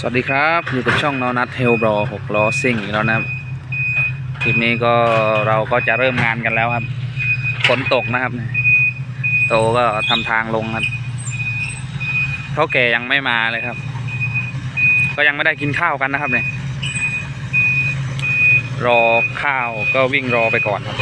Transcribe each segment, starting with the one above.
สวัสดีครับอยู่กับช่องนอนัทเทลบรอหกล้อซิ่งอีกแล้วนะครับคลิปนี้ก็เราก็จะเริ่มงานกันแล้วครับฝนตกนะครับ โตก็ทำทางลงครับเท่าแก่ยังไม่มาเลยครับ ก็ยังไม่ได้กินข้าวกันนะครับเนี่ยรอข้าวก็วิ่งรอไปก่อนครับ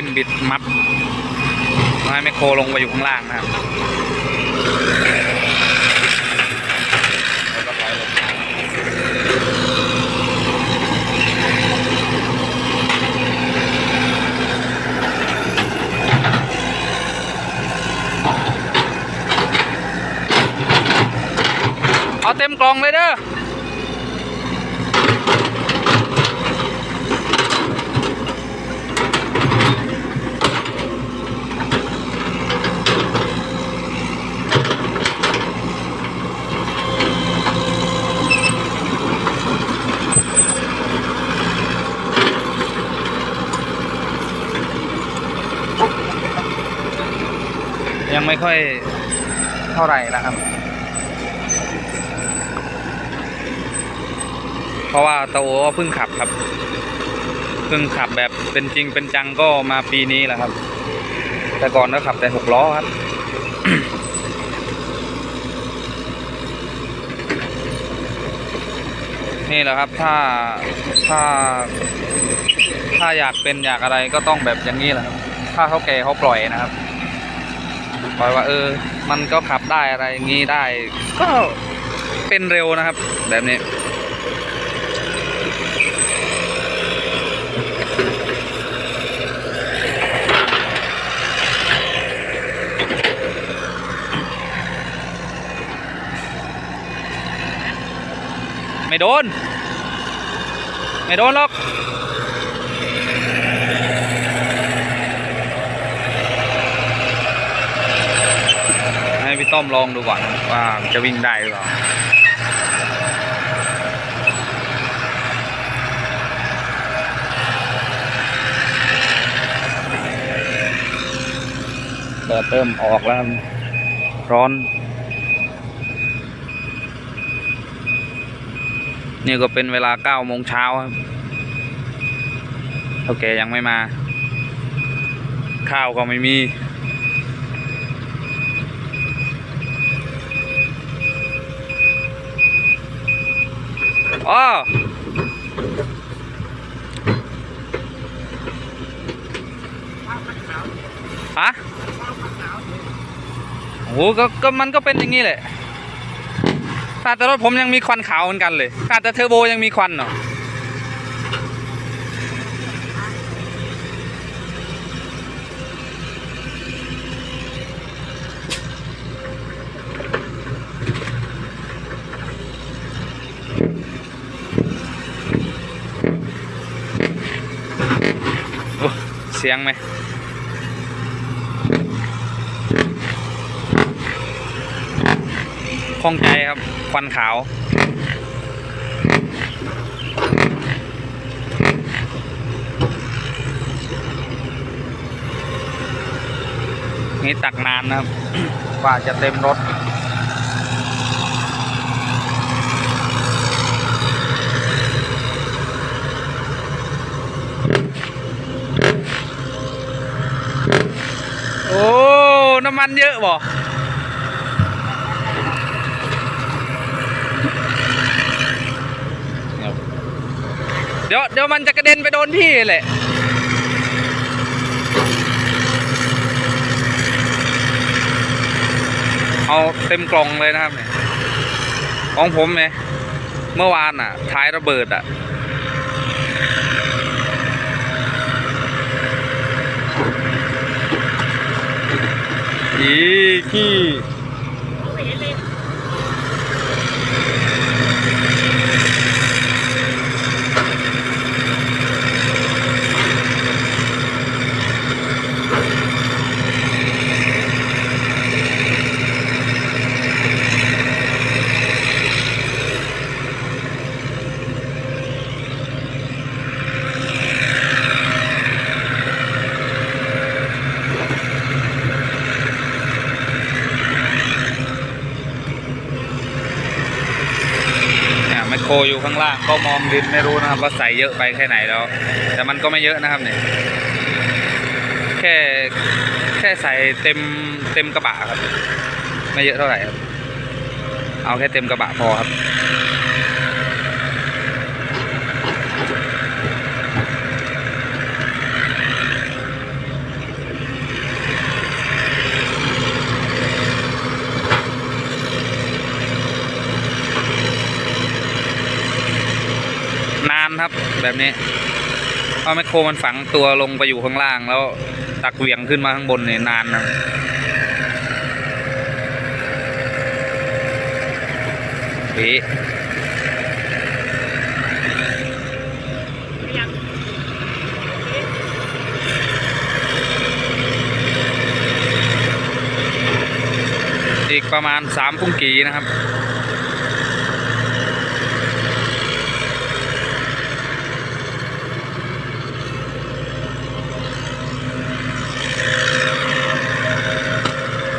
จิ้มบิดมัดให้แมคโครลงไปอยู่ข้างล่างนะครับเอาเต็มกล่องเลยเด้อ ยังไม่ค่อยเท่าไหร่นะครับ เพราะว่าโตโอก็เพิ่งขับครับ เพิ่งขับแบบเป็นจริงเป็นจังก็มาปีนี้แหละครับ แต่ก่อนก็ขับแต่หกล้อครับนี่แหละครับ ถ้า ถ้า ถ้าอยากเป็นอยากอะไรก็ต้องแบบอย่างนี้แหละครับ ถ้าเขาแก่เขาปล่อยนะครับ ปล่อยว่าเออ มันก็ขับได้อะไรอย่างนี้ได้ ก็เป็นเร็วนะครับ แบบนี้ไม่โดน ไม่โดนหรอก ให้พี่ต้อมลองดูก่อนว่าจะวิ่งได้หรือเปล่าเปิดเริ่มออกแล้ว ร้อน นี่ก็เป็นเวลาเก้าโมงเช้าครับโอเคยังไม่มา ข้าวก็ไม่มี อ๋อฮะโอ้โหก็ก็มันก็เป็นอย่างนี้แหละถ้าแต่รถผมยังมีควันขาวเหมือนกันเลยถ้าแต่เทอร์โบยังมีควันเนาะ เสียงไหมคล่องใจครับควันขาว นี่ตักนานนะครับกว่าจะเต็มรถ โอ้ น้ำ มันเยอะบ่เดี๋ยวเดี๋ยวมันจะกระเด็นไปโดนพี่แหละเอาเต็มกล่องเลยนะครับเนี่ยของผมเนี่ยเมื่อวานอะท้ายระเบิดอะ อีขี้ คอยู่ข้างล่างก็มองดินไม่รู้นะครับว่าใส่เยอะไปแค่ไหนแล้ว แต่มันก็ไม่เยอะนะครับเนี่ยแค่แค่ใส่เต็มเต็มกระบะครับ ไม่เยอะเท่าไหร่ครับ เอาแค่เต็มกระบะพอครับ นานครับ แบบนี้เพราะแมคโครมันฝังตัวลงไปอยู่ข้างล่าง แล้วตักเหวี่ยงขึ้นมาข้างบนเนี่ยนานนะปีอีกประมาณสามพุ่งกีนะครับ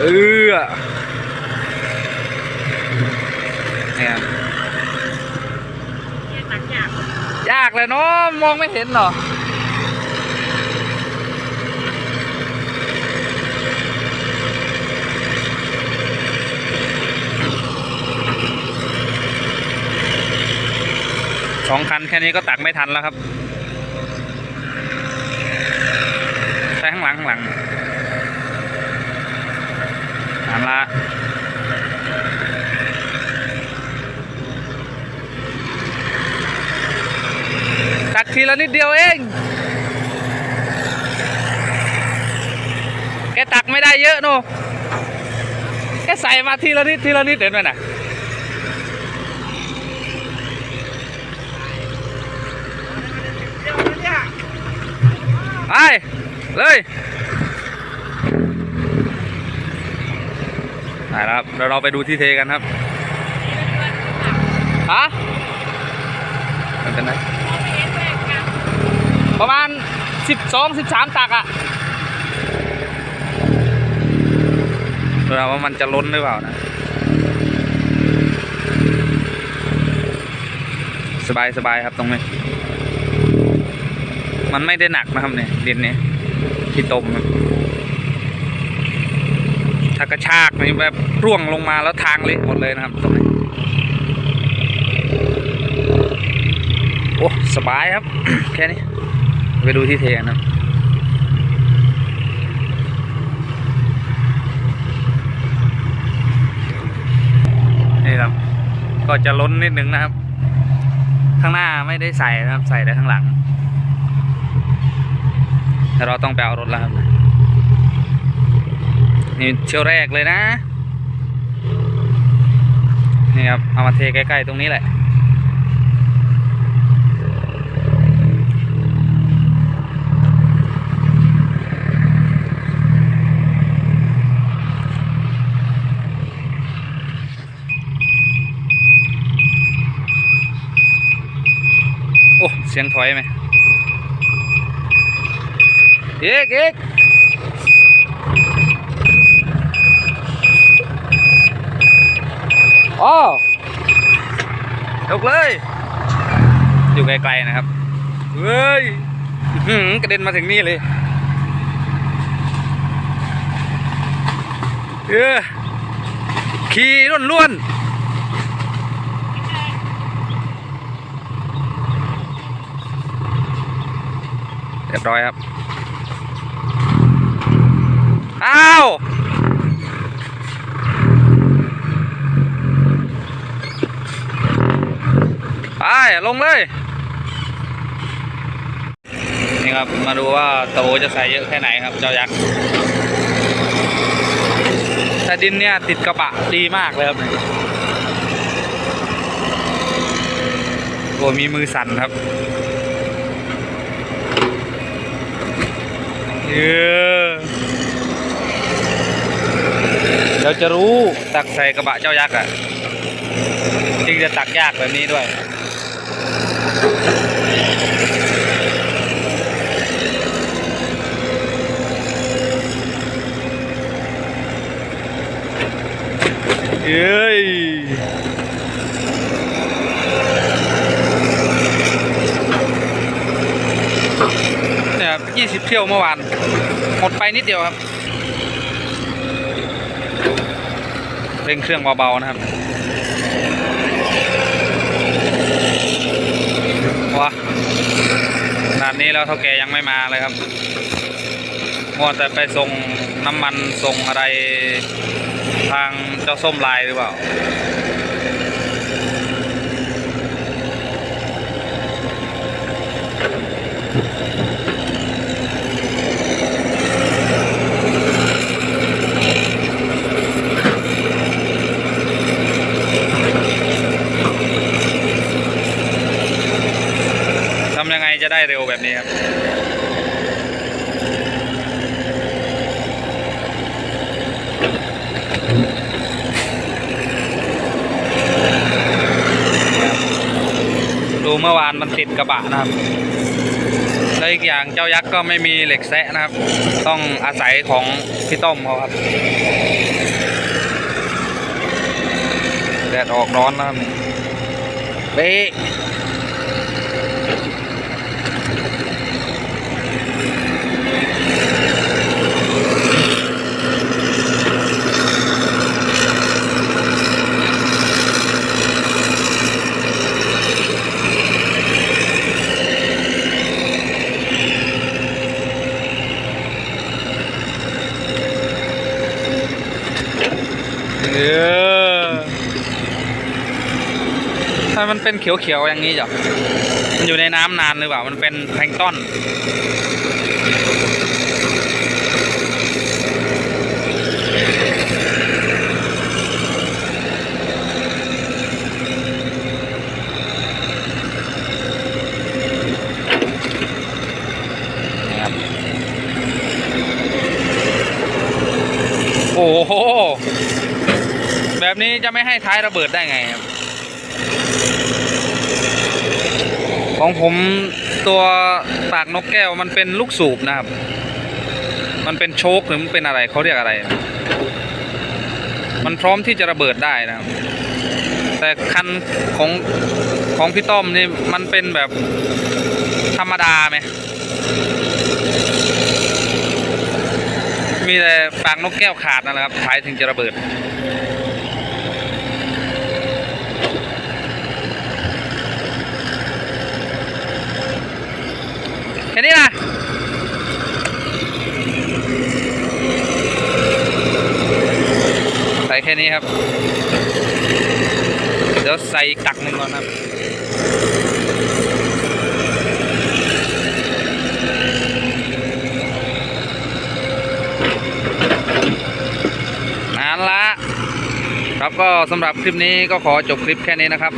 เออเนี่ยากยากเลยเนาะมองไม่เห็นหรอสองคันแค่นี้ก็ตักไม่ทันแล้วครับ ใช้ข้างหลังข้างหลัง หันละตักทีละนิดเดียวเอง แกตักไม่ได้เยอะโนแกใส่มาทีละนิดทีละนิดเห็นไหมนะเดี๋ยวนี่ยไปเลย ไปแล้วครับเดี๋ยวเราไปดูที่เทกันครับฮะมันเป็นไงประมาณสิบสองสิบสามตักอะดูนะว่ามันจะล้นหรือเปล่านะ สบายสบายครับตรงนี้ มันไม่ได้หนักนะครับเนี่ยดินนี้ที่ต้มถ้ากระชากนี่แบบ ร่วงลงมาแล้วทางเละหมดเลยนะครับตรงนี้โอ้สบายครับ แค่นี้ ไปดูที่เทกันครับนี่ครับ ก็จะล้นนิดนึงนะครับ ข้างหน้าไม่ได้ใส่นะครับ ใส่แต่ข้างหลังแต่เราต้องไปเอารถแล้วครับนี่เที่ยวแรกเลยนะ นี่ครับเอามาเทใกล้ๆตรงนี้แหละโอ้เสียงถอยไหมเอกเอก อ๋อยกเลย อยู่ไกลๆนะครับ เฮ้ยกระเด็นมาถึงนี่เลยเออขี่ล้วนๆเรียบร้อยครับ อ้าว ไป ลงเลย นี่ครับ มาดูว่าโตจะใส่เยอะแค่ไหนครับ เจ้ายักษ์แต่ดินเนี่ยติดกระบะดีมากเลยครับโอ้มีมือสั่นครับเออเดี๋ยวจะรู้ตักใส่กระบะเจ้ายักษ์อะจริงจะตักยากแบบนี้ด้วย เอ้ยเนี่ยยี่สิบเที่ยวเมื่อวาน หมดไปนิดเดียวครับ เร่งเครื่องเบาๆนะครับ นาดนี้แล้วเท่าแกยังไม่มาเลยครับมัวแต่ไปส่งน้ำมันส่งอะไรทางเจ้าส้มลายหรือเปล่า จะได้เร็วแบบนี้ครับดูเมื่อวานมันติดกระบะนะครับแล้วอีกอย่างเจ้ายักษ์ก็ไม่มีเหล็กแซะนะครับ ต้องอาศัยของพี่ต้มเขาครับแดดออกร้อนนะครับเบ๊ เออถ้ามันเป็นเขียวๆอย่างนี้จ้ะมันอยู่ในน้ำนานหรือเปล่า มันเป็นแพลงก์ต้อนะครับ โอ้โห แบบนี้จะไม่ให้ท้ายระเบิดได้ไงครับ ของผมตัวปากนกแก้วมันเป็นลูกสูบนะครับ มันเป็นโชคหรือมันเป็นอะไรเขาเรียกอะไร มันพร้อมที่จะระเบิดได้นะครับ แต่คันของของพี่ต้อมนี่มันเป็นแบบธรรมดาไหมมีแต่ปากนกแก้วขาดนั่นแหละครับท้ายถึงจะระเบิด ค่นี้นะใส่แค่นี้ครับ เดี๋ยวใส่กตักหนึ่งก่อนครับนั่นละ ครับก็สำหรับคลิปนี้ก็ขอจบคลิปแค่นี้นะครับ